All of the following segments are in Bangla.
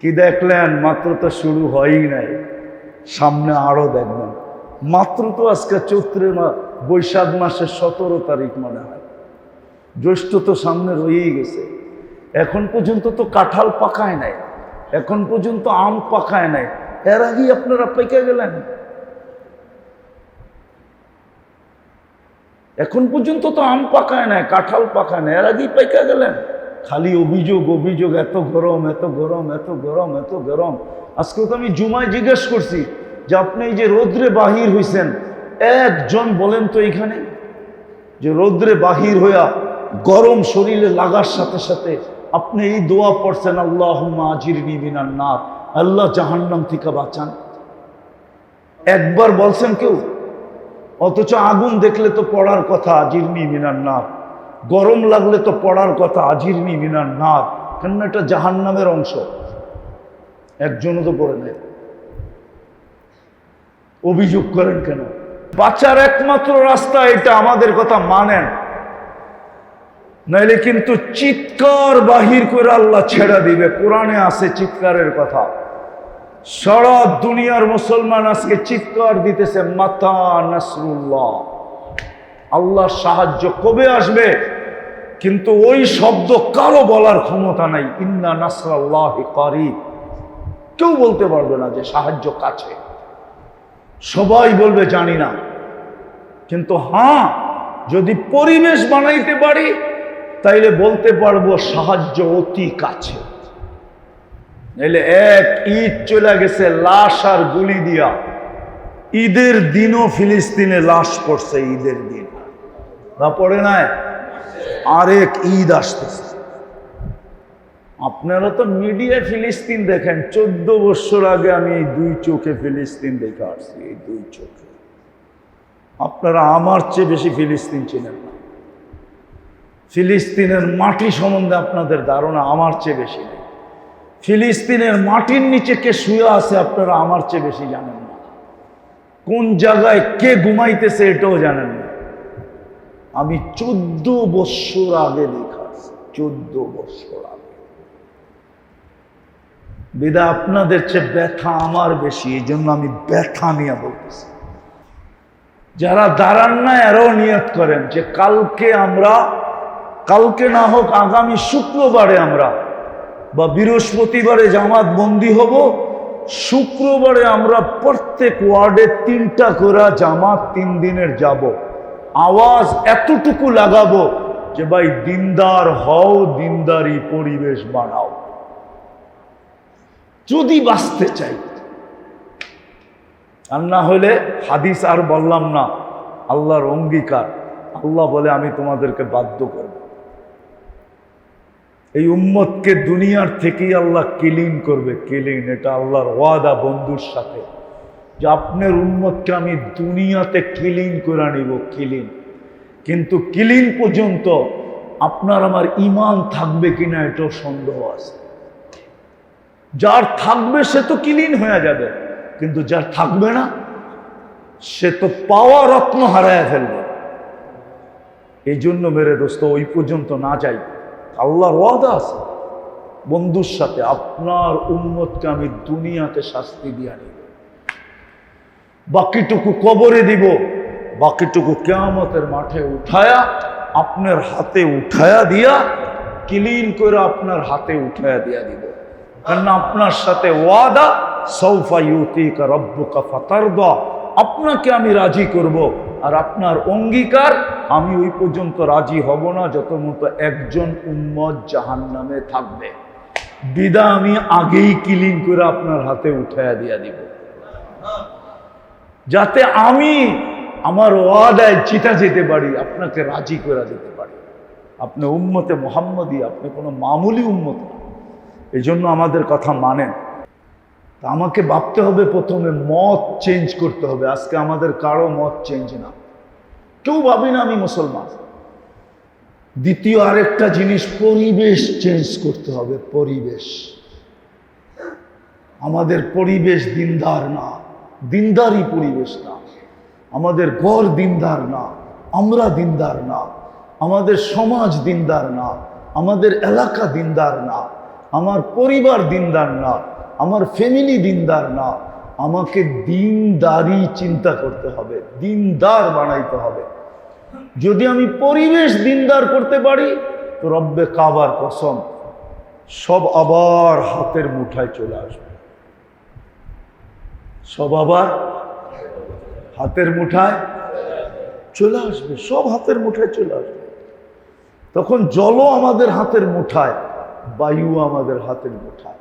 কি দেখলেন? মাত্র তো শুরু হয়ই নাই। সামনে আরও দেখবেন। মাত্র তো আজকে চৈত্রের মা, বৈশাখ মাসের সতেরো তারিখ মনে হয়। জ্যৈষ্ঠ তো সামনে রয়েই গেছে। এখন পর্যন্ত তো কাঁঠাল পাকায় নাই। এখন পর্যন্ত আম পাকায় নাই। এর আগেই আপনারা পেকে গেলেন। এখন পর্যন্ত তো আম পাকায় নাই, কাঁঠাল পাকায় নাই। এর আগেই পেকে গেলেন। খালি অভিযোগ অভিযোগ, এত গরম এত গরম এত গরম এত গরম। আজকে তো আমি জুমায় জিজ্ঞেস করছি যে আপনি এই যে রৌদ্রে বাহির হইছেন, একজন বলেন তো এইখানে যে রৌদ্রে বাহির হইয়া গরম শরীরে লাগার সাথে সাথে আপনি এই দোয়া পড়ছেন আল্লাহ আজির নিবিনার নাথ আল্লাহ জাহান্নাম থেকে বাঁচান। একবার বলছেন কেউ? অথচ আগুন দেখলে তো পড়ার কথা, আজিরনি মিনার নাথ গরম লাগলে তো পড়ার কথা আজিরনি মিনার নাথ কেন এটা জাহান্নামের অংশ। একজনও তো পড়ে নেই। অভিযোগ করেন কেন? বাঁচার একমাত্র রাস্তা এটা, আমাদের কথা মানেন। নাইলে কিন্তু চিৎকার বাহির করে আল্লাহ ছেড়া দিবে। কোরআনে আছে চিৎকারের কথা। সারা দুনিয়ার মুসলমান আজকে চিৎকার দিতেছে, মাতা নাসরুল্লাহ। আল্লাহর সাহায্য কবে আসবে? কিন্তু ওই শব্দ কারও বলার ক্ষমতা নাই। ইন্না নাসরাল্লাহ করিব। কেউ বলতে পারবে না যে সাহায্য কাছে। সবাই বলবে, জানি না। কিন্তু হ্যাঁ যদি পরিবেশ বানাইতে পারি, তাইলে বলতে পারব সাহায্য অতি কাছে। নাইলে এক ঈদ চলে গেছে লাশ আর গুলি দিয়া। ঈদের দিনও ফিলিস্তিনে লাশ পড়ছে ঈদের দিন। না পড়ে নাই? আরেক ঈদ আসতেছে। আপনারা তো মিডিয়ায় ফিলিস্তিন দেখেন, চোদ্দ বছর আগে আমি এই দুই চোখে ফিলিস্তিন দেখে আসছি, এই দুই চোখে। আপনারা আমার চেয়ে বেশি ফিলিস্তিন চিনেন না। ফিলিস্তিনের মাটি সম্বন্ধে আপনাদের ধারণা আমার চেয়ে বেশি নেই। ফিলিস্তিনের মাটির নিচে কে শুয়ে আছে আপনারা আমার চেয়ে বেশি জানেন না। কোন জায়গায় কে ঘুমাইতেছে এটাও জানেন না। আমি চোদ্দ বৎসর আগে দেখাচ্ছি চোদ্দ বৎসর আগে। বিদা, আপনাদের চেয়ে ব্যথা আমার বেশি এই জন্য আমি ব্যথা নিয়ে বলতেছি। যারা দাঁড়ান না, এরাও নিয়ত করেন যে কালকে আমরা, কালকে না হোক আগামী শুক্রবারে আমরা বা বৃহস্পতিবারে জামাত বন্দি হব, শুক্রবারে আমরা প্রত্যেক ওয়ার্ডে তিনটা করে জামাত তিন দিনের যাব। আওয়াজ এতটুকু লাগাবো যে ভাই দিনদার হও, দিনদারি পরিবেশ বানাও। যদি বাঁচতে চাই, আর না হলে হাদিস আর বললাম না, আল্লাহর অঙ্গীকার। আল্লাহ বলে, আমি তোমাদেরকে বাধ্য করব। এই উম্মতকে দুনিয়ার থেকেই আল্লাহ কিলিন করবে। কিলিন এটা আল্লাহর ওয়াদা বন্ধুর সাথে। যে আপনার উম্মতকে আমি দুনিয়াতে কিলিন করে নিব কিলিন কিন্তু কিলিন পর্যন্ত আপনার আমার ইমান থাকবে কিনা এটাও সন্দেহ আছে। যার থাকবে সে তো কিলিন হয়ে যাবে, কিন্তু যার থাকবে না, সে তো পাওয়া রত্ন হারায় ফেলবে। এই জন্য মেরে দোস্ত, ওই পর্যন্ত না যাই। আল্লাহর ওয়াদা আছে। বন্ধুর সাথে আপনার উন্মতকে আমি দুনিয়াতে শাস্তি দিয়ে নিব বাকিটুকু কবরে দিব, বাকিটুকু কেয়ামতের মাঠে উঠায়া, আপনার হাতে উঠায়া দিয়া, ক্লিন করে আপনার হাতে উঠায়া দিয়া দিব। কারণ আপনার সাথে ওয়াদা সৌফা ইউতিকা রব্বুকা ফাতারদা, আপনাকে আমি রাজি করব, আর আপনার অঙ্গীকার, আমি ওই পর্যন্ত রাজি হব না যত মতো একজন উম্মত জাহান নামে থাকবে। বিদা আমি আগেই ক্লিন করে আপনার হাতে উঠায়া দিয়া দিব। যাতে আমি আমার ওয়াদায় চিতা যেতে পারি, আপনাকে রাজি করে যেতে পারি। আপনি উম্মতে মোহাম্মদী, আপনি কোনো মামুলি উম্মত এই জন্য আমাদের কথা মানেন। তা আমাকে ভাবতে হবে প্রথমে মত চেঞ্জ করতে হবে। আজকে আমাদের কারও মত চেঞ্জ না। কেউ ভাবি না আমি মুসলমান। দ্বিতীয় আরেকটা জিনিস, পরিবেশ চেঞ্জ করতে হবে, পরিবেশ। আমাদের পরিবেশ দিনদার না। দিনদারি পরিবেশ না। আমাদের ঘর দিনদার না, আমরা দিনদার না, আমাদের সমাজ দিনদার না, আমাদের এলাকা দিনদার না, আমার পরিবার দিনদার না, আমার ফ্যামিলি দিনদার না, আমাকে দিনদারি চিন্তা করতে হবে, দিনদার বানাইতে হবে। যদি আমি পরিবেশ দিনদার করতে পারি, তো রব্বে কাবার কসম, সব আবার হাতের মুঠায় চলে আসবে। সব আবার হাতের মুঠায় চলে আসবে, সব হাতের মুঠায় চলে আসবে। তখন জলও আমাদের হাতের মুঠায় বায়ু আমাদের হাতের মুঠায়,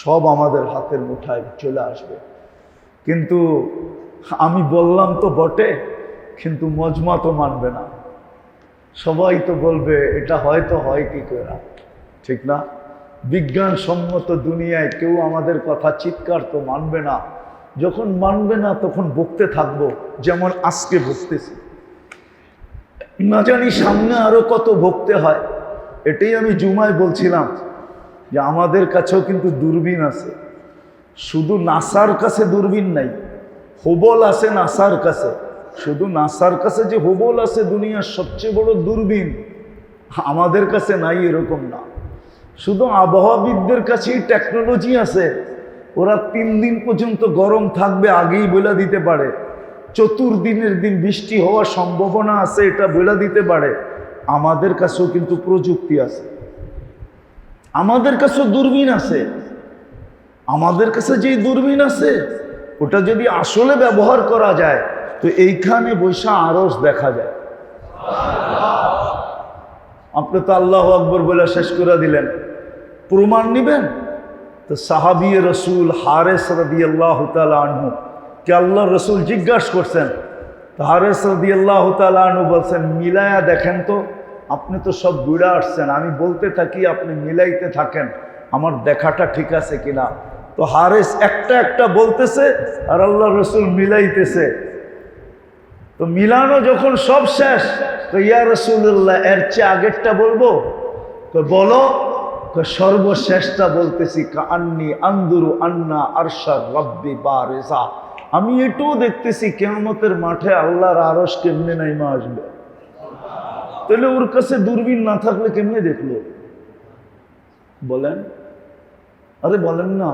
সব আমাদের হাতের মুঠায় চলে আসবে। কিন্তু আমি বললাম তো বটে, কিন্তু মজমা তো মানবে না। সবাই তো বলবে, এটা হয়তো হয় কি করে? ঠিক না? বিজ্ঞানসম্মত দুনিয়ায় কেউ আমাদের কথা চিৎকার তো মানবে না। যখন মানবে না, তখন বকতে থাকব, যেমন আজকে বকতেছি না জানি সামনে আরও কত ভক্তে হয়। এটাই আমি জুমায় বলছিলাম যে আমাদের কাছেও কিন্তু দূরবীন আছে। শুধু নাসার কাছে দূরবীন নাই, হোবল আছে নাসার কাছে। শুধু নাসার কাছে যে হোবল আছে দুনিয়ার সবচেয়ে বড় দূরবীন, আমাদের কাছে নাই এরকম না। শুধু আবহাওয়াবিদদের কাছেই টেকনোলজি আছে ওরা তিন দিন পর্যন্ত গরম থাকবে, আগেই বলে দিতে পারে। চতুর্দিনের দিন বৃষ্টি হওয়ার সম্ভাবনা আছে, এটা বলে দিতে পারে। আমাদের কাছেও কিন্তু প্রযুক্তি আছে। আমাদের কাছেও দূরবীন আছে। আমাদের কাছে যেই দূরবীন আছে, ওটা যদি আসলে ব্যবহার করা যায়, তো এইখানে বৈশা আরস দেখা যায়। আপনি তো আল্লাহ আকবর বলে শেষ করে দিলেন। প্রমাণ নিবেন? তো সাহাবি রসুল হারেস রদি আল্লাহ আনহু কে আল্লাহ রসুল জিজ্ঞাসা করছেন, তো হারেস রদি আল্লাহ আনহু বলছেন, মিলায়া দেখেন তো, আপনি তো সব বুড়া আসছেন, আমি বলতে থাকি আপনি মিলাইতে থাকেন, আমার দেখাটা ঠিক আছে কিনা? তো হারেস একটা একটা বলতেছে, আর আল্লাহ রসুল মিলাইতেছে। তো মিলানো যখন সব শেষ, তো ইয়া রসুল্লাহ এর চেয়ে আগেরটা বলব? তো বলো সর্বশেষটা বলতেছি আন্নি আন্দুরু আন্না আরশা রব্বি বা রেজা আমি এটাও দেখতেছি কেমতের মাঠে আল্লাহর আরস কেমনে নাইমা আসবে? তাহলে ওর কাছে দূরবীন না থাকলে কেমনে দেখল? বলেন। আরে বলেন না।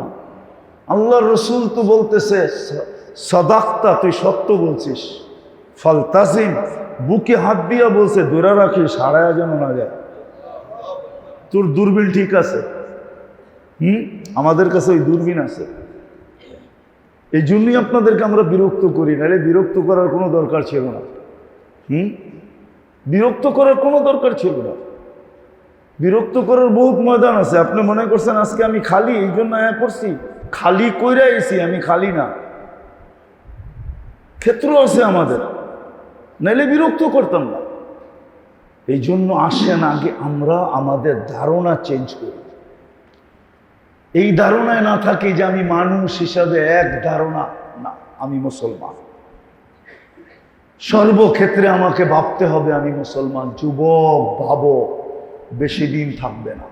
আল্লাহ রসুল তো বলতেছে, সদাক্তা, তুই সত্য বলছিস। ফল তাজিম বুকে হাত দিয়া বলছে, দূরে রাখিস, হারায়া যেন না যায়। তোর দূরবীন ঠিক আছে। হুম? আমাদের কাছে ওই দূরবীন আছে। এই জন্যই আপনাদেরকে আমরা বিরক্ত করি, নাহলে বিরক্ত করার কোনো দরকার ছিল না। হুম? বিরক্ত করার কোনো দরকার ছিল না। বিরক্ত করার বহুত ময়দান আছে। আপনি মনে করছেন আজকে আমি খালি, এই জন্য আয়া করছি? খালি কইরা এসি আমি খালি না। ক্ষেত্র আছে আমাদের। নাইলে বিরক্ত করতাম না। এই জন্য আসেন আগে আমরা আমাদের ধারণা চেঞ্জ করি। এই ধারণায় না থাকি যে আমি মানুষ হিসাবে এক ধারণা, না, আমি মুসলমান। সর্বক্ষেত্রে আমাকে ভাবতে হবে আমি মুসলমান, যুবক ভাবো বেশি দিন থাকবে না।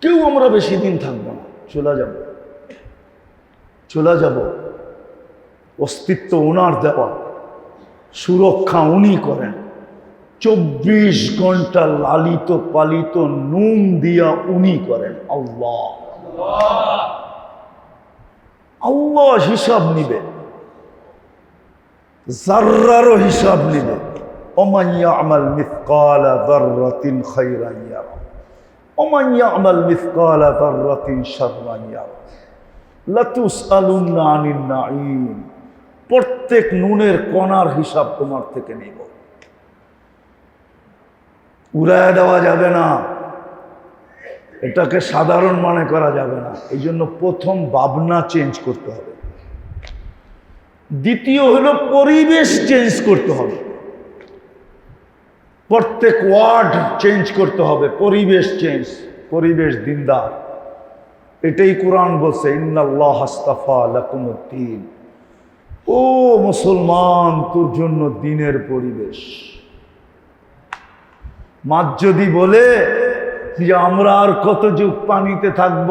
কেউ আমরা বেশি দিন থাকব না, চলে যাব। চলে যাব। অস্তিত্ব ওনার দেওয়া, সুরক্ষা উনি করেন। চব্বিশ ঘণ্টা লালিত পালিত নুন দিয়া উনি করেন। আল্লাহ। আল্লাহ হিসাব নিবে। জার্রারও হিসাব নিবে। ওমান ইয়ামাল মিথকালা দাররাতিন খাইরান ইয়ারা। ওমান ইয়ামাল মিথকালা দাররাতিন শাররান ইয়ারা। লাতুসআলুন্না আনিন নাঈম। প্রত্যেক নুনের কণার হিসাব তোমার থেকে নিব। উড়ায় দেওয়া যাবে না। এটাকে সাধারণ মনে করা যাবে না। এই জন্য প্রথম ভাবনা চেঞ্জ করতে হবে। দ্বিতীয় হলো পরিবেশ চেঞ্জ করতে হবে। প্রত্যেক ওয়ার্ড চেঞ্জ করতে হবে। পরিবেশ চেঞ্জ পরিবেশ দিনদার। এটাই কোরআন বলছে, ইন্নাল্লাহ হাস্তাফা ও মুসলমান, তোর জন্য দিনের পরিবেশ। মাছ যদি বলে যে আমরা আর কত যুগ পানিতে থাকব,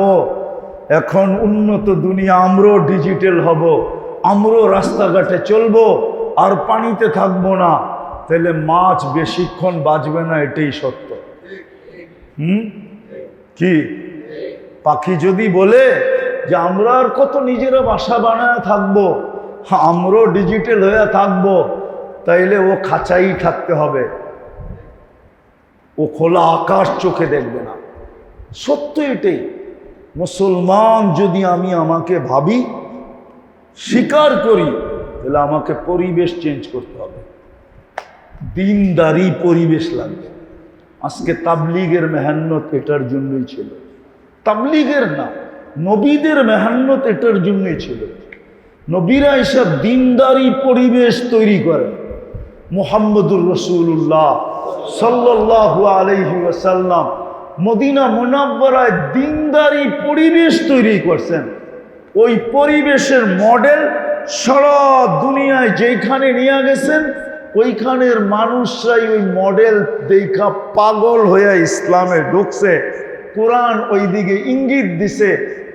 এখন উন্নত দুনিয়া, আমরাও ডিজিটাল হব, আমরাও রাস্তাঘাটে চলবো, আর পানিতে থাকব না, তাহলে মাছ বেশিক্ষণ বাঁচবে না, এটাই সত্য। হুম? কি? পাখি যদি বলে যে আমরা আর কত নিজেরা বাসা বানায় থাকব, আমরাও ডিজিটাল হয়ে থাকব, তাইলে ও খাঁচাই থাকতে হবে। ও খোলা আকাশ চোখে দেখবে না। সত্য এটাই। মুসলমান যদি আমি আমাকে ভাবি, স্বীকার করি, তাহলে আমাকে পরিবেশ চেঞ্জ করতে হবে। দিনদারি পরিবেশ লাগবে। আজকে তাবলিগের মেহান্নত এটার জন্যই ছিল। তাবলিগের না, নবীদের মেহান্নত এটার জন্যই ছিল। নবীরা এসব দিনদারি পরিবেশ তৈরি করেন। মোহাম্মদুর রসুল্লাহ সাল্লাল্লাহু আলাইহি ওয়াসাল্লাম মদিনা মোনাব্বরায় দিনদারি পরিবেশ তৈরি করছেন। ওই পরিবেশের মডেল সারা দুনিয়ায় যেখানে নিয়ে গেছেন, ওইখানের মানুষরাই ওই মডেল দেখা পাগল হয়ে ইসলামে ঢুকছে। কোরআন ওইদিকে ইঙ্গিত দিছে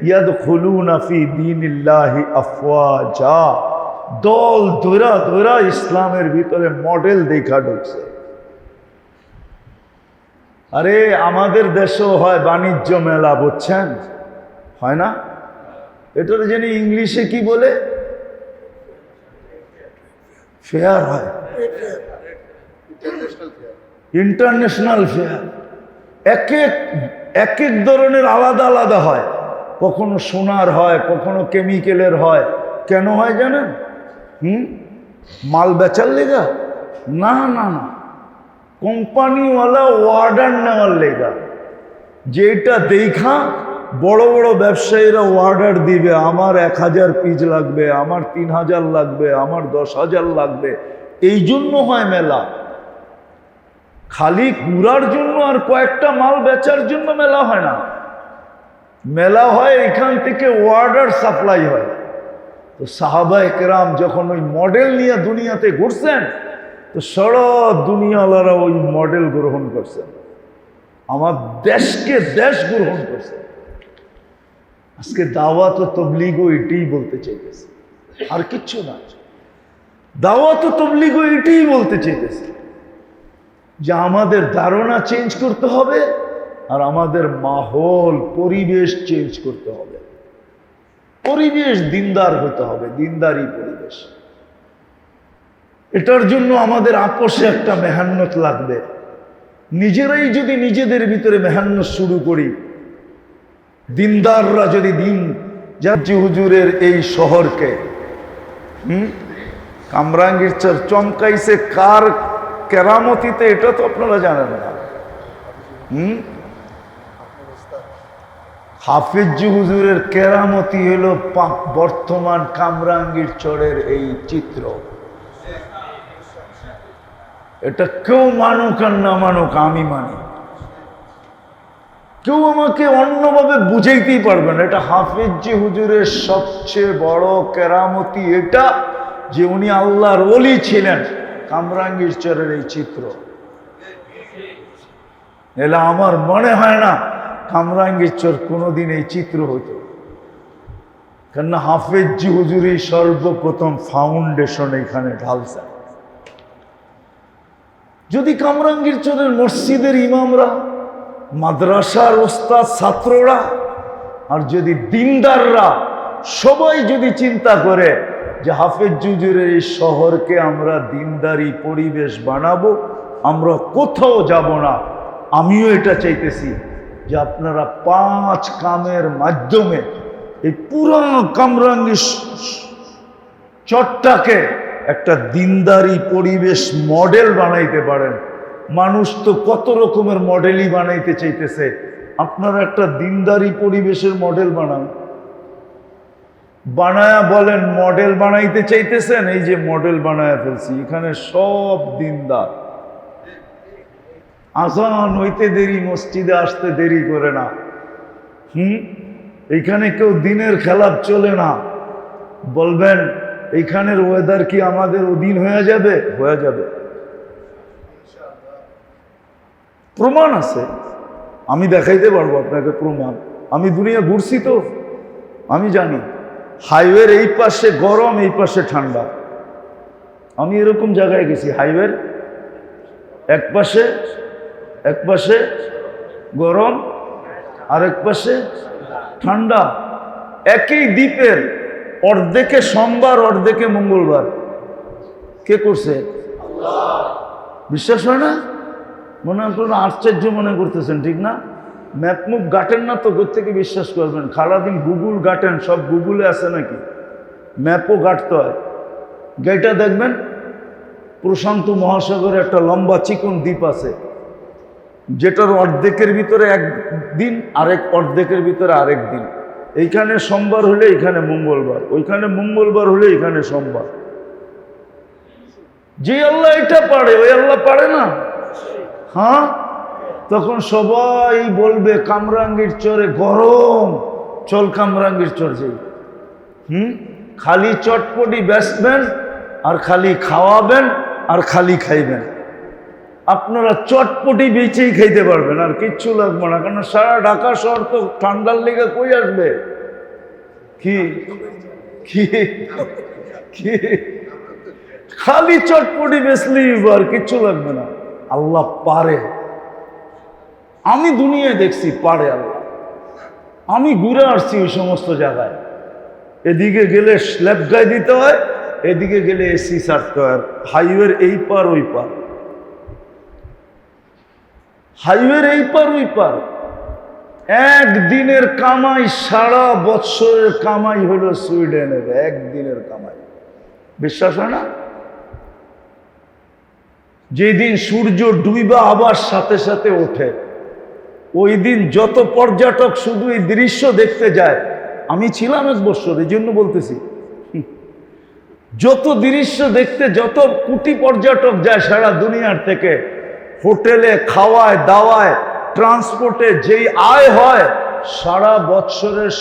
ইয়াদ খুলুনাফি দিনিল্লাহি আফওয়াজা। দল ধরা ধরা ইসলামের ভিতরে মডেল দেখা ঢুকছে। আরে, আমাদের দেশেও হয় বাণিজ্য মেলা, বুঝছেন? হয় না? এটার জানি ইংলিশে কি বলে? ফেয়ার হয়। ইন্টারন্যাশনাল ফেয়ার এক এক এক এক ধরনের আলাদা আলাদা হয়। কখনো সোনার হয়, কখনো কেমিক্যালের হয়। কেন হয় জানেন? হুম? মাল বেচার লেগা? না না না। কোম্পানিওয়ালা অর্ডার নেওয়ার লেগা। যেটা দেখা বড় বড় ব্যবসায়ীরা অর্ডার দিবে, আমার এক হাজার পিস লাগবে, আমার তিন হাজার লাগবে, আমার দশ হাজার লাগবে। এই জন্য হয় মেলা। খালি ঘুরার জন্য আর কয়েকটা মাল বেচার জন্য মেলা হয় না। মেলা হয় এখান থেকে অর্ডার সাপ্লাই হয়। তো সাহাবা একরাম যখন ওই মডেল নিয়ে দুনিয়াতে ঘুরছেন তো সারা দুনিয়াওয়ালারা ওই মডেল গ্রহণ করছেন আমার দেশকে দেশ গ্রহণ করছে। আজকে দাওয়াত ও তবলিগও এটাই বলতে চাইতেছে। আর কিচ্ছু না। দাওয়াত ও তবলিগও এটাই বলতে চাইতেছে যে আমাদের ধারণা চেঞ্জ করতে হবে আর আমাদের মাহল, পরিবেশ চেঞ্জ করতে হবে। পরিবেশ দিনদার হতে হবে, দিনদারি পরিবেশ। এটার জন্য আমাদের আপোষে একটা মেহান্নত লাগবে। নিজেরাই যদি নিজেদের ভিতরে মেহান্নত শুরু করি, দিনদাররা যদি দিন জাজি হুজুরের এই শহরকে, হুম? কামরাঙ্গীর চর চমকাইছে, কার কেরামতিতে এটা তো আপনারা জানেন না। হুম? হাফিজ হুজুরের কেরামতি হলো বর্তমান কামরাঙ্গীর চরের এই চিত্র। এটা কেউ মানুক আর না মানুক, আমি মানি। কেউ আমাকে অন্যভাবে বুঝাইতেই পারবে না। এটা হাফিজি হুজুরের সবচেয়ে বড় কেরামতি এটা যে উনি আল্লাহর ওলি ছিলেন, কামরাঙ্গীর চরের এই চিত্র। এলা আমার মনে হয় না কামরাঙ্গীর চর কোনোদিন এই চিত্র হতো কেননা হাফেজি হুজুরই সর্বপ্রথম ফাউন্ডেশন এখানে ঢালছে যদি কামরাঙ্গীর চরের মসজিদের ইমামরা, মাদ্রাসার ওস্তাদ, ছাত্ররা, আর যদি দিনদাররা, সবাই যদি চিন্তা করে যে হাফেজ জুজুরের এই শহরকে আমরা দিনদারি পরিবেশ বানাবো, আমরা কোথাও যাব না। আমিও এটা চাইতেছি যে আপনারা পাঁচ কামের মাধ্যমে এই পুরো কামরাঙ্গি চটটাকে একটা দিনদারি পরিবেশ মডেল বানাইতে পারেন। মানুষ তো কত রকমের মডেলই বানাইতে চাইতেছে। আপনারা একটা দিনদারি পরিবেশের মডেল বানান। বানায়া বলেন, মডেল বানাইতে চাইতেছেন, এই যে মডেল বানায়া ফেলছি, এখানে সব দিনদার। আজান হইতে দেরি, মসজিদে আসতে দেরি করে না। হুম? এখানে কেউ দিনের খেলাপ চলে না। বলবেন এইখানের ওয়েদার কি আমাদের অধীন হয়ে যাবে? হয়ে যাবে। প্রমাণ আছে। আমি দেখাইতে পারব আপনাকে প্রমাণ। আমি দুনিয়া ঘুরছি তো আমি জানি। হাইওয়ের এই পাশে গরম এই পাশে ঠান্ডা। আমি এরকম জায়গায় গেছি হাইওয়ের এক পাশে এক পাশে গরম আরেক পাশে ঠান্ডা। একই দ্বীপের অর্ধেকে সোমবার, অর্ধেকে মঙ্গলবার। কে করছে? বিশ্বাস হয় না? মনে আপনারা আশ্চর্য মনে করতেছেন, ঠিক না? ম্যাপ মুপ গাটেন না তো থেকে বিশ্বাস করবেন। সারাদিন গুগল গাটেন সব গুগলে আছে নাকি? ম্যাপও গাটতে হয়। গেটা দেখবেন, প্রশান্ত মহাসাগরে একটা লম্বা চিকন দ্বীপ আছে। যেটার অর্ধেকের ভিতরে এক দিন আরেক অর্ধেকের ভিতরে আরেক দিন। এইখানে সোমবার হলে এখানে মঙ্গলবার, ওইখানে মঙ্গলবার হলে এখানে সোমবার। যে আল্লাহ এটা পারে, ওই আল্লাহ পারে না? হ্যাঁ? তখন সবাই বলবে, কামরাঙ্গীর চরে গরম, চল কামরাঙ্গীর চর যাই। হুম? খালি চটপটি বেচবেন, আর খালি খাওয়াবেন, আর খালি খাইবেন। আপনারা চটপটি বেঁচেই খাইতে পারবেন, আর কিচ্ছু লাগবে না কারণ সারা ঢাকা শহর তো ঠান্ডার লেগে কই আসবে? কি? খালি চটপটি বেচলেই আর কিচ্ছু লাগবে না। আল্লাহ পারে। আমি দুনিয়ায় দেখছি পারে আল্লাহ। আমি ঘুরে আসছি ওই সমস্ত জায়গায়। এদিকে গেলে স্ল্যাব গায়ে দিতে হয়, এদিকে গেলে এসি ছাড়তে হয় হাইওয়ের এই পার, ওই পার। হাইওয়ের এই পার, ওই পার। একদিনের কামাই, সারা বৎসরের কামাই হলো সুইডেনের, একদিনের কামাই। বিশ্বাস হয় না? যেদিন সূর্য ডুইবা, আবার সাথে সাথে ওঠে। ওই দিন যত পর্যটক শুধু এই দৃশ্য দেখতে যায়, আমি ছিলাম এক বছর, এই জন্য বলতেছি। যত দৃশ্য দেখতে, যত কোটি পর্যটক যায় সারা দুনিয়ার থেকে হোটেলে খাওয়ায়, দাওয়ায় ট্রান্সপোর্টে যেই আয় হয়, সারা বৎসরের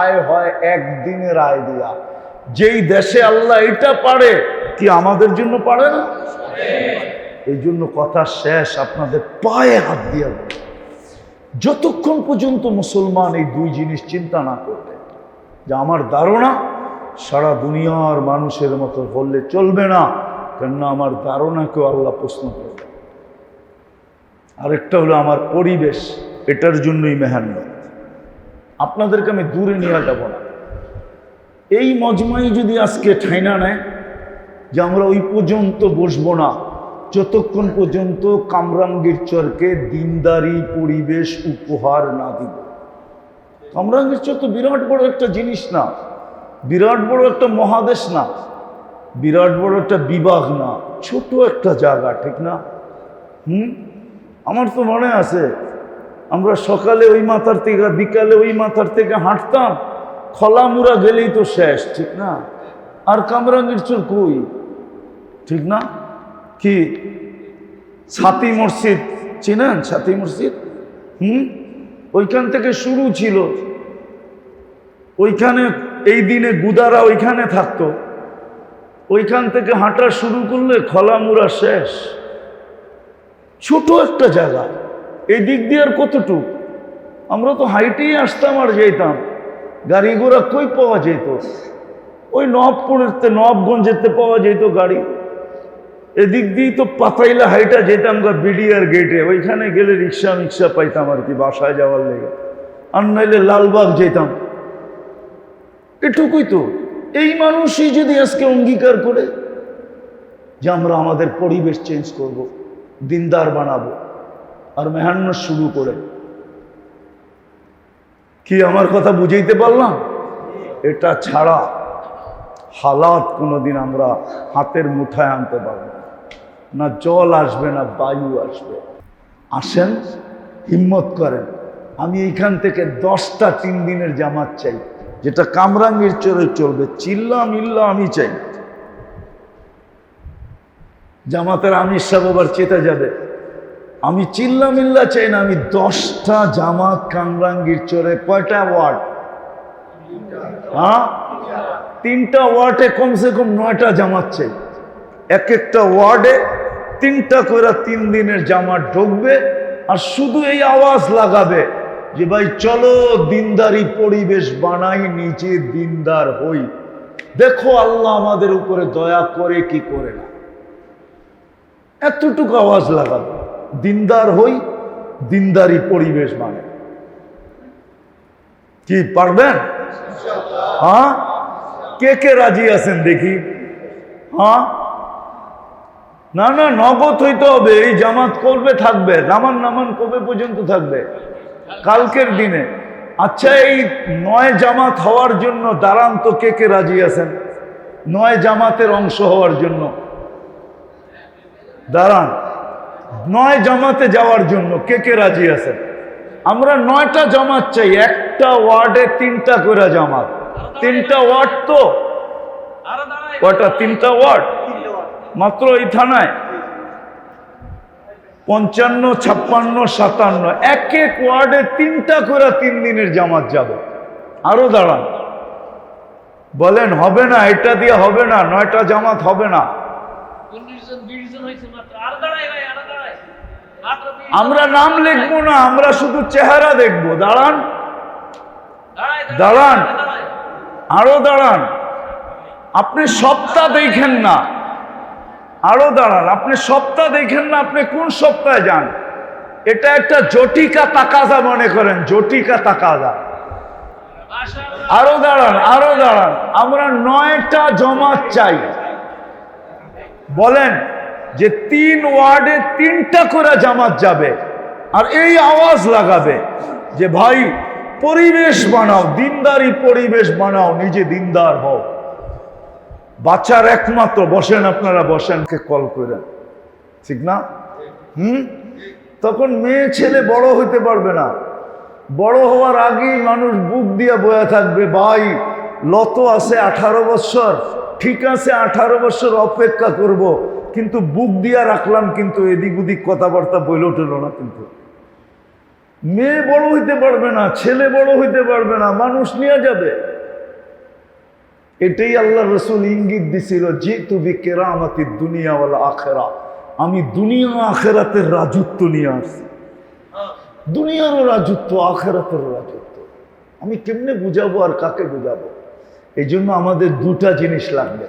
আয় হয় একদিনের আয় দিয়া। যেই দেশে আল্লাহ এটা পারে, কি আমাদের জন্য পারে না? এই জন্য কথা শেষ, আপনাদের পায়ে হাত দিয়ে যতক্ষণ পর্যন্ত মুসলমান এই দুই জিনিস চিন্তা না করবে, যে আমার ধারণা, সারা দুনিয়ার মানুষের মতো বললে চলবে না, কেননা আমার ধারণাকেও আল্লাহ প্রশ্ন করবে আরেকটা হলো আমার পরিবেশ, এটার জন্যই মেহান্ন আপনাদেরকে আমি দূরে নিয়ে যাব না। এই মজমাই যদি আজকে ঠাইনা নেয়, যে আমরা ওই পর্যন্ত বসবো না, যতক্ষণ পর্যন্ত কামরাঙ্গীর চরকে দিনদারি, পরিবেশ উপহার না দিব। কামরাঙ্গীর চর তো বিরাট বড় একটা জিনিস না, বিরাট বড় একটা মহাদেশ না, বিরাট বড় একটা বিবাহ না, ছোট একটা জায়গা, ঠিক না? হুম? আমার তো মনে আছে, আমরা সকালে ওই মাথার থেকে, বিকালে ওই মাথার থেকে হাঁটতাম, খলামুরা গেলেই তো শেষ, ঠিক না? আর কামরাঙ্গীর চোর কই? ঠিক না? কি? ছাতি মসজিদ, চিনেন ছাতি মসজিদ? হুম? ওইখান থেকে শুরু ছিল। ওইখানে, এই দিনে গুদারা ওইখানে থাকতো। ওইখান থেকে হাঁটা শুরু করলে খলামুরা শেষ। ছোট একটা জায়গা। এই দিক দিয়ে আর কতটুকু? আমরা তো হাইটেই আসতাম আর যেতাম। গাড়ি ঘোড়া কই পাওয়া যেত? ওই নবপুরেতে, নবগঞ্জেতে পাওয়া যেত গাড়ি। এদিক দিয়েই তো পাতাইলা হাইটা যেতাম গা বিডিআর গেটে। ওইখানে গেলে রিক্সা মিক্সা পাইতাম আর কি বাসায় যাওয়ার লেগে। আর নাইলে লালবাগ যেতাম। এটুকুই তো। এই মানুষই যদি আজকে অঙ্গীকার করে যে আমরা আমাদের পরিবেশ চেঞ্জ করব। দিনদার বানাবো আর মেহান্ন শুরু করে। কি আমার কথা বুঝাইতে পারলাম? এটা ছাড়া হালাত কোনোদিন আমরা হাতের মুঠায় আনতে পারব না। জল আসবে, না বায়ু আসবে। আসেন, হিম্মত করেন, আমি এইখান থেকে দশটা তিন দিনের জামাত চাই, যেটা কামরাঙ্গীর চরে চলবে। চিল্লা মিল্লা আমি চাই। জামাতের আমির সাহেব আবার চেতে যাবে। আমি চিল্লা মিল্লা চাই না, আমি দশটা জামাত কামরাঙ্গীর চরে কয়টা ওয়ার্ড? হ্যাঁ? তিনটা ওয়ার্ডে কমসে কম নয়টা জামাত চাই। এক একটা ওয়ার্ডে তিনটা করে তিন দিনের জামাত ঢুকবে আর শুধু এই আওয়াজ লাগাবে যে, ভাই, চলো দিনদারি পরিবেশ বানাই নিচে দিনদার হই। দেখো আল্লাহ আমাদের উপরে দয়া করে কি করে না। এতটুকু আওয়াজ লাগাবে দিনদার হই, দিনদারি পরিবেশ মানে। কি, পারবেন? হ্যাঁ? কে কে রাজি আছেন দেখি? হ্যাঁ? না না, নগদ হইতে হবে, এই জামাত করবে থাকবে? নামান নামান কবে পর্যন্ত থাকবে? কালকের দিনে। আচ্ছা এই নয় জামাত হওয়ার জন্য দাঁড়ান তো কে কে রাজি আছেন? নয় জামাতের অংশ হওয়ার জন্য। দাঁড়ান। নয় জামাতে যাওয়ার জন্য কে কে রাজি আছেন? আমরা নয়টা জামাত চাই, একটা ওয়ার্ডে তিনটা করে জামাত। তিনটা ওয়ার্ড তো? কয়টা? তিনটা ওয়ার্ড? মাত্র এই থানায়? পঞ্চান্ন, ছাপ্পান্ন, সাতান্ন। এক এক ওয়ার্ডে তিনটা করে তিন দিনের জামাত যাবে। আরও দাঁড়ান। বলেন, হবে না, এটা দিয়ে হবে না, নয়টা জামাত হবে না উনিশ জন বিশ জন হয়েছে মাত্র আরও দাঁড়াই ভাই আরও দাঁড়াই মাত্র 20 জন। আমরা নাম লিখব না, আমরা শুধু চেহারা দেখব। দাঁড়ান। দাঁড়ান। আরও দাঁড়ান। আপনি সপ্তাহ দেখেন না। আরও দাঁড়ান। আপনি সপ্তাহ দেখেন না, আপনি কোন সপ্তাহে যান? এটা একটা জটিকা তাকাজা মনে করেন, জটিকা তাকাজা। আরও দাঁড়ান আরও দাঁড়ান। আমরা নয়টা জমাত চাই। বলেন। যে তিন ওয়ার্ডে তিনটা করে জামাত যাবে আর এই আওয়াজ লাগাবে যে ভাই, পরিবেশ বানাও, দিনদারি পরিবেশ বানাও, নিজে দিনদার হও। বাচ্চার একমাত্র, বসেন আপনারা, বসেন কে কল করে। ঠিক না? হুম? তখন মেয়ে, ছেলে বড় হইতে পারবে না। বড় হওয়ার আগেই মানুষ বুক দিয়ে বয়ে থাকবে, ভাই, লত আছে আঠারো বছর। ঠিক আছে, আঠারো বছর অপেক্ষা করব, কিন্তু বুক দিয়া রাখলাম, কিন্তু এদিক ওদিক কথাবার্তা বইল উঠল না কিন্তু। মেয়ে বড় হইতে পারবে না, ছেলে বড় হইতে পারবে না, মানুষ নিয়ে যাবে। এটাই আল্লাহ রসুল ইঙ্গিত দিছিল যে তুমি কেরামাতি দুনিয়াওয়ালা আখেরা। আমি দুনিয়া আখেরাতের রাজত্ব নিয়ে আসছি। দুনিয়ারও রাজত্ব আখেরাতের রাজত্ব। আমি কেমনে বুঝাবো আর কাকে বুঝাবো? এই জন্য আমাদের দুটা জিনিস লাগবে।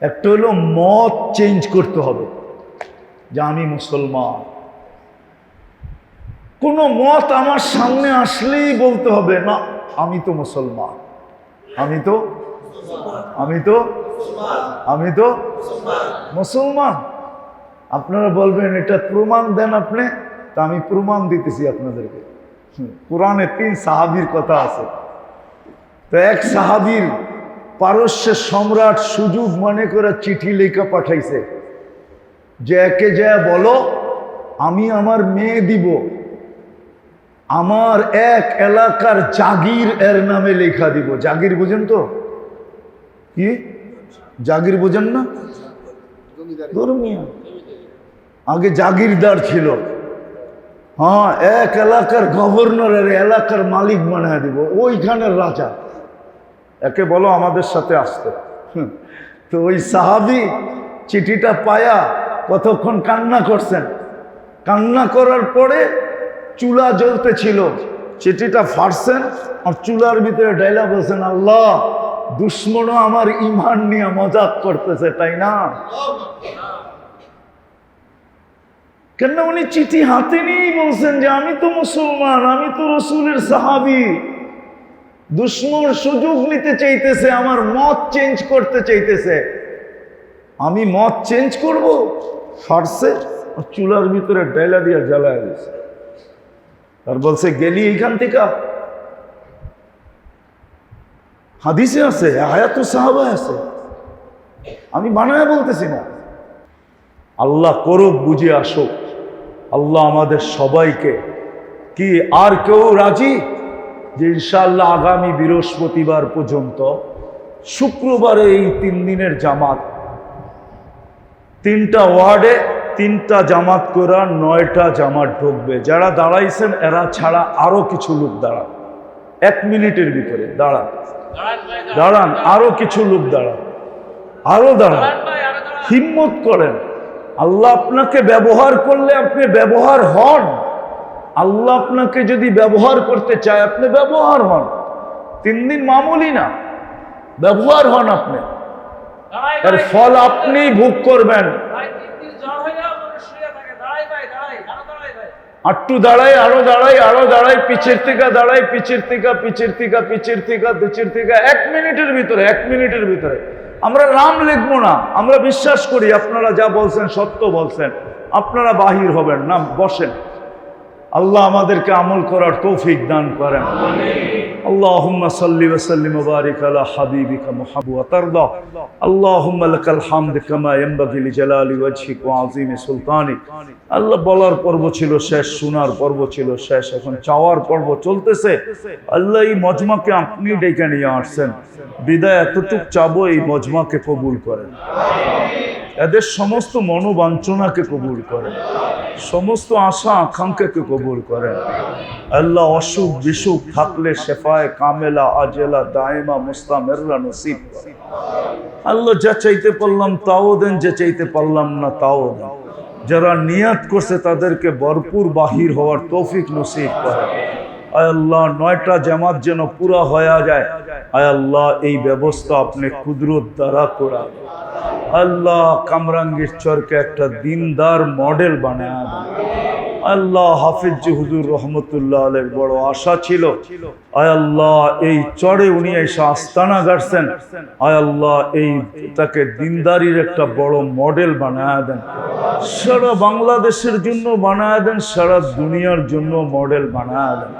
একটা হলো মত চেঞ্জ করতে হবে। যে আমি মুসলমান। কোনো মত আমার সামনে আসলেই বলতে হবে, না, আমি তো মুসলমান। আমি তো আমি তো আমি তো মুসলমান। আপনারা বলবেন, এটা প্রমাণ দেন আপনি। তা আমি প্রমাণ দিতেছি আপনাদেরকে। কোরআনে তিন সাহাবীর কথা আছে। তো এক সাহাবির পারস্যের সম্রাট সুযোগ মনে করে চিঠি লেখা পাঠাইছে যে, একে যা বলো, আমি আমার মেয়ে দিব। আমার এক এলাকার জাগির এর নামে লেখা দিব। জাগির বোঝেন তো? কি? জাগির বুঝেন না? আগে জাগিরদার ছিল। হ্যাঁ এক এলাকার গভর্নরের এলাকার মালিক বানিয়ে দিব। ওইখানের রাজা। একে বলো আমাদের সাথে আসতে। তো ওই সাহাবি চিঠিটা পায়া কতক্ষণ কান্না করছেন। কান্না করার পরে চুলা জ্বলতে ছিল চিঠিটা ফাটছেন আর চুলার ভিতরে ডাইলা বলছেন, আল্লাহ, দুশ্মনও আমার ইমান নিয়ে মজাক করতেছে, তাই না? কেন উনি চিঠি হাতে নিয়েই বলছেন যে, আমি তো মুসলমান, আমি তো রসুলের সাহাবি। দুশ্মন সুযোগ নিতে চাইতেছে, আমার মত চেঞ্জ করতে চাইতেছে। আমি মত চেঞ্জ করব ফাটছে চুলার ভিতরে ডাইলা দিয়া জ্বালায় দিয়েছে আর বলছে, গেলি এইখান থেকে হাদিসে আছে, আয়াত সাহাবা আছে। আমি বানায় বলতেছি না। আল্লাহ করুক, বুঝে আসুক। আল্লাহ আমাদের সবাইকে, কি আর কেউ রাজি? যে ইনশাআল্লাহ আগামী বৃহস্পতিবার পর্যন্ত শুক্রবারে এই তিন দিনের জামাত, তিনটা ওয়ার্ডে তিনটা জামাত করা নয়টা জামাত ঢুকবে। যারা দাঁড়াইছেন, এরা ছাড়া আরও কিছু লোক দাঁড়ান। এক মিনিটের ভিতরে দাঁড়ান। দাঁড়ান ভাই দাঁড়ান আরও কিছু লোক দাঁড়ান। আরও দাঁড়ান দাঁড়ান ভাই আরও দাঁড়ান। হিম্মত করেন। আল্লাহ আপনাকে ব্যবহার করলে আপনি ব্যবহার হন। আল্লাহ আপনাকে যদি ব্যবহার করতে চায় আপনি ব্যবহার হন। তিন দিন মামুলি না ব্যবহার হন আপনি। এর ফল আপনি ভোগ করবেন। আটটু দাঁড়াই আরও দাঁড়াই আরও দাঁড়াই পিছের থেকে দাঁড়াই পিছের থেকে পিছের থেকে পিছের থেকে পিছের থেকে এক মিনিটের ভিতরে এক মিনিটের ভিতরে। আমরা নাম লিখব না আমরা বিশ্বাস করি আপনারা যা বলছেন সত্য বলছেন। আপনারা বাহির হবেন না বসেন। আল্লাহ আমাদেরকে আমল করার তৌফিক দান করেন اللهم صل وسلم وبارك على حبيبك محمد وترضى اللهم لك الحمد كما ينبغي لجلال وجهك وعظيم سلطانك আল্লাহ বলার পর্ব ছিল শেষ শোনার পর্ব ছিল শেষ এখন চাওয়ার পর্ব চলতেছে আল্লাহ এই মজমাকে আপনি ডেকে নিয়ে আসছেন বিদায় এতটুক চাবো এই মজমাকে কবুল করেন এদের সমস্ত মনোবাঞ্ছনাকে কবুল করেন সমস্ত আশা আকাঙ্ক্ষাকে কবুল করেন আল্লাহ অসুখ বিসুখ থাকলে শেফায় কামেলা, আজেলা, দায়মা, মুস্তামেররা নসিব আল্লাহ যা চাইতে পারলাম তাও দেন, যে চাইতে পারলাম না তাও দেন। যারা নিয়াত করছে তাদেরকে ভরপুর বাহির হওয়ার তৌফিক নসিব আয় আল্লাহ, নয়টা জামাত যেন পুরা হয়ে যায়। আয় আল্লাহ, এই ব্যবস্থা আপনি কুদরত দ্বারা করা আল্লাহ, কামরাঙ্গীর চরকে একটা দিনদার মডেল বানায় আল্লাহ হাফিজ জি রহমতুল্লাহ আলের বড় আশা ছিল। আয় আল্লাহ, এই চড়ে উনি এসে আস্তানা গাড়ছেন। আয় আল্লাহ, এই তাকে দিনদারির একটা বড় মডেল বানায় দেন। সারা বাংলাদেশের জন্য বানায় দেন, সারা দুনিয়ার জন্য মডেল বানায় দেন।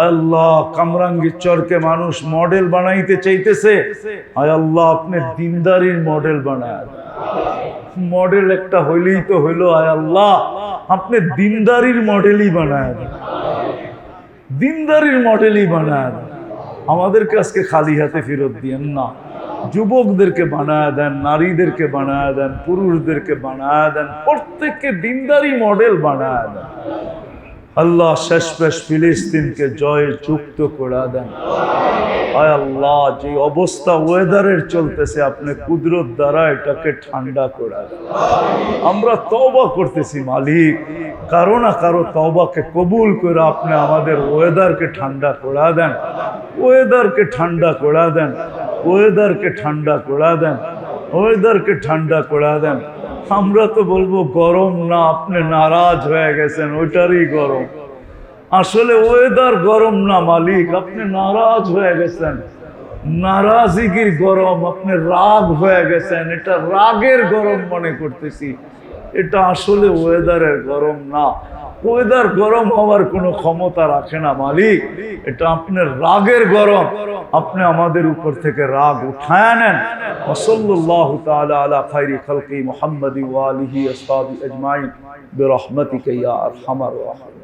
আল্লাহ কামরাঙ্গীর চরকে মানুষ মডেল বানাইতে চাইতেছে। আয় আল্লাহ, আপনি দিনদারির মডেল বানায় মডেল একটা হইলেই তো হইল আয় আল্লাহ, আপনি দিনদারির মডেলই বানায় দিনদারির মডেলই বানায়। আমাদেরকে আজকে খালি হাতে ফেরত দিয়েন না। যুবকদেরকে বানায় দেন, নারীদেরকে বানায় দেন, পুরুষদেরকে বানায় দেন, প্রত্যেককে দিনদারি মডেল বানায় দেন আল্লাহ শেষ পেশ ফিলিস্তিনকে জয়ে যুক্ত করে দেন। আয় আল্লাহ, যে অবস্থা ওয়েদারের চলতেছে, আপনি কুদরত দ্বারা এটাকে ঠান্ডা করে দেন। আমরা তওবা করতেছি, মালিক। কারও না কারও তওবাকে কবুল করে আপনি আমাদের ওয়েদারকে ঠান্ডা করে দেন। ওয়েদারকে ঠান্ডা করে দেন। ওয়েদারকে ঠান্ডা করে দেন। ওয়েদারকে ঠান্ডা করে দেন। আমরা তো বলব গরম না, আপনি নারাজ হয়ে গেছেন, ওইটারই গরম। আসলে ওয়েদার গরম না, মালিক, আপনি নারাজ হয়ে গেছেন। নারাজিগির গরম, আপনি রাগ হয়ে গেছেন, এটা রাগের গরম মনে করতেছি। এটা আসলে ওয়েদারের গরম না। ওয়েদার গরম হওয়ার কোনো ক্ষমতা রাখে না মালিক। এটা আপনার রাগের গরম। আপনি আমাদের উপর থেকে রাগ উঠায় নেন। ওসল্লাহ তাআলা আলা খাইরি খালকি মুহাম্মাদি ওয়া আলিহি আসহাবি আজমাইন। বিরহমাতিকা ইয়া আরহামার রাহিমিন।